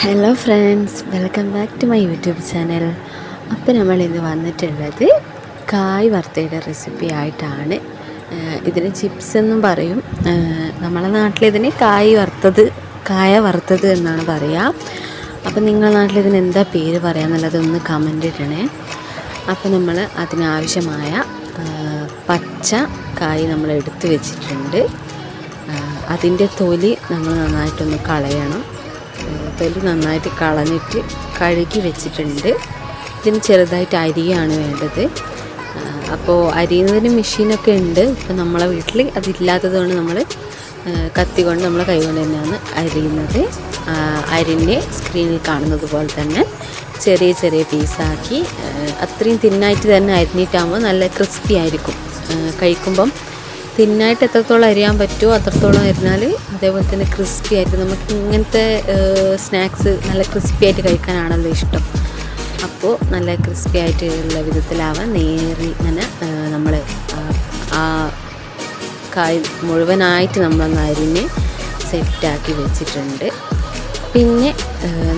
Hello friends welcome back to my YouTube channel അപ്പോൾ നമ്മൾ ഇന്ന് വന്നിട്ടുള്ളത് കായ് വറുത്തയുടെ റെസിപ്പി ആയിട്ടാണ്. ഇതിന് ചിപ്സ് എന്നും പറയും. നമ്മളെ നാട്ടിൽ ഇതിന് കായ് വറുത്തത് കായ വറുത്തത് എന്നാണ് പറയുക അപ്പോൾ നിങ്ങളുടെ നാട്ടിൽ ഇതിന് എന്താ പേര് പറയാന്നുള്ളത് ഒന്ന് കമന്റ് ഇടണേ. അപ്പോൾ നമ്മൾ അതിനാവശ്യമായ പച്ച കായ് നമ്മൾ എടുത്തു വെച്ചിട്ടുണ്ട്. അതിന്റെ തൊലി നമ്മൾ നന്നായിട്ടൊന്ന് കളയണം. തൊലി നന്നായിട്ട് കളഞ്ഞിട്ട് കഴുകി വെച്ചിട്ടുണ്ട്. ഇതിന് ചെറുതായിട്ട് അരിയാണ് വേണ്ടത്. അപ്പോൾ അരിയുന്നതിന് മെഷീനൊക്കെ ഉണ്ട്. ഇപ്പം നമ്മളെ വീട്ടിൽ അതില്ലാത്തത് കൊണ്ട് നമ്മൾ കത്തി കൊണ്ട് നമ്മൾ കൈകൊണ്ട് തന്നെയാണ് അരിയുന്നത്. അരിന്റെ സ്ക്രീനിൽ കാണുന്നത് പോലെ തന്നെ ചെറിയ ചെറിയ പീസാക്കി അത്രയും തിന്നായിട്ട് തന്നെ അരിഞ്ഞിട്ടാകുമ്പോൾ നല്ല ക്രിസ്പി ആയിരിക്കും. കഴിക്കുമ്പം തിന്നായിട്ട് എത്രത്തോളം അരിയാൻ പറ്റുമോ അത്രത്തോളം അരിഞ്ഞാൽ അതേപോലെ തന്നെ ക്രിസ്പി ആയിട്ട് നമുക്ക് ഇങ്ങനത്തെ സ്നാക്സ് നല്ല ക്രിസ്പി ആയിട്ട് കഴിക്കാനാണല്ലോ ഇഷ്ടം. അപ്പോൾ നല്ല ക്രിസ്പി ആയിട്ടുള്ള വിധത്തിലാവാൻ നേരി ഇങ്ങനെ നമ്മൾ ആ കായ് മുഴുവനായിട്ട് നമ്മളൊന്ന് അരിഞ്ഞ് സെറ്റാക്കി വെച്ചിട്ടുണ്ട്. പിന്നെ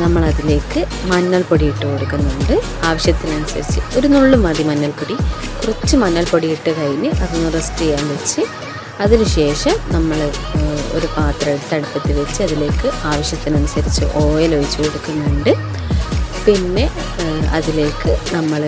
നമ്മളതിലേക്ക് മഞ്ഞൾപ്പൊടി ഇട്ട് കൊടുക്കുന്നുണ്ട്. ആവശ്യത്തിനനുസരിച്ച് ഒരു നുള്ളു മതി മഞ്ഞൾപ്പൊടി. കുറച്ച് മഞ്ഞൾപ്പൊടി ഇട്ട് കഴിഞ്ഞ് അതൊന്ന് റെസ്റ്റ് ചെയ്യാൻ വെച്ച് അതിനുശേഷം നമ്മൾ ഒരു പാത്രം എടുത്ത് അടുപ്പത്ത് വെച്ച് അതിലേക്ക് ആവശ്യത്തിനനുസരിച്ച് ഓയിൽ ഒഴിച്ച് കൊടുക്കുന്നുണ്ട്. പിന്നെ അതിലേക്ക് നമ്മൾ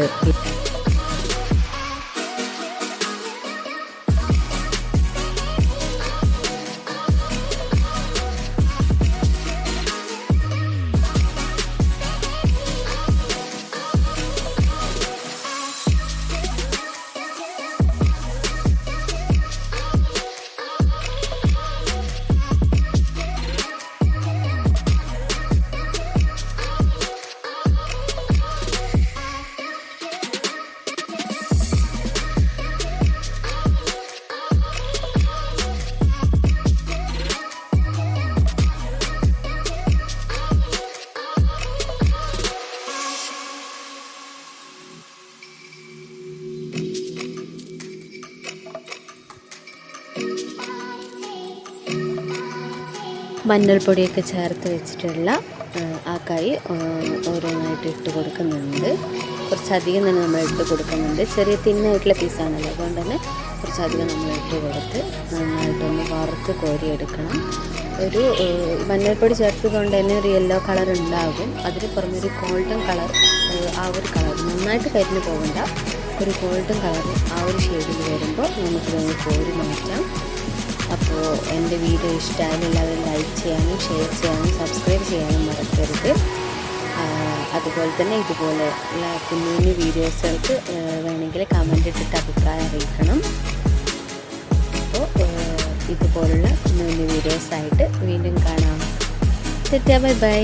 മഞ്ഞൾപ്പൊടിയൊക്കെ ചേർത്ത് വെച്ചിട്ടുള്ള ആ കായ് ഓരോന്നായിട്ട് ഇട്ട് കൊടുക്കുന്നുണ്ട്. കുറച്ചധികം തന്നെ നമ്മൾ ഇട്ട് കൊടുക്കുന്നുണ്ട്. ചെറിയ തിന്നായിട്ടുള്ള പീസാണല്ലോ അതുകൊണ്ട് തന്നെ കുറച്ചധികം നമ്മൾ ഇട്ട് കൊടുത്ത് നന്നായിട്ടൊന്ന് വറുത്ത് കോരിയെടുക്കണം. ഒരു മഞ്ഞൾപ്പൊടി ചേർത്തത് കൊണ്ട് തന്നെ ഒരു യെല്ലോ കളർ ഉണ്ടാകും. അതിന് പുറമൊരു ഗോൾഡൻ കളർ ആ ഒരു കളർ നന്നായിട്ട് കരിഞ്ഞു പോകണ്ട. ഒരു ഗോൾഡൻ കളർ ആ ഒരു ഷെയ്ഡിൽ വരുമ്പോൾ നമുക്കിതൊന്ന് കോരി മാറ്റാം. അപ്പോൾ എന്റെ വീഡിയോ ഇഷ്ടമായാലും എല്ലാവരും ലൈക്ക് ചെയ്യാനും ഷെയർ ചെയ്യാനും സബ്സ്ക്രൈബ് ചെയ്യാനും മറക്കരുത്. അതുപോലെ തന്നെ ഇതുപോലെ ഉള്ള കുഞ്ഞു കുഞ്ഞു വീഡിയോസുകൾക്ക് വേണമെങ്കിൽ കമന്റ് ഇട്ടിട്ട് അഭിപ്രായം അറിയിക്കണം. അപ്പോൾ ഇതുപോലുള്ള കുഞ്ഞു വീഡിയോസായിട്ട് വീണ്ടും കാണാം. തെറ്റാ ബൈ ബൈ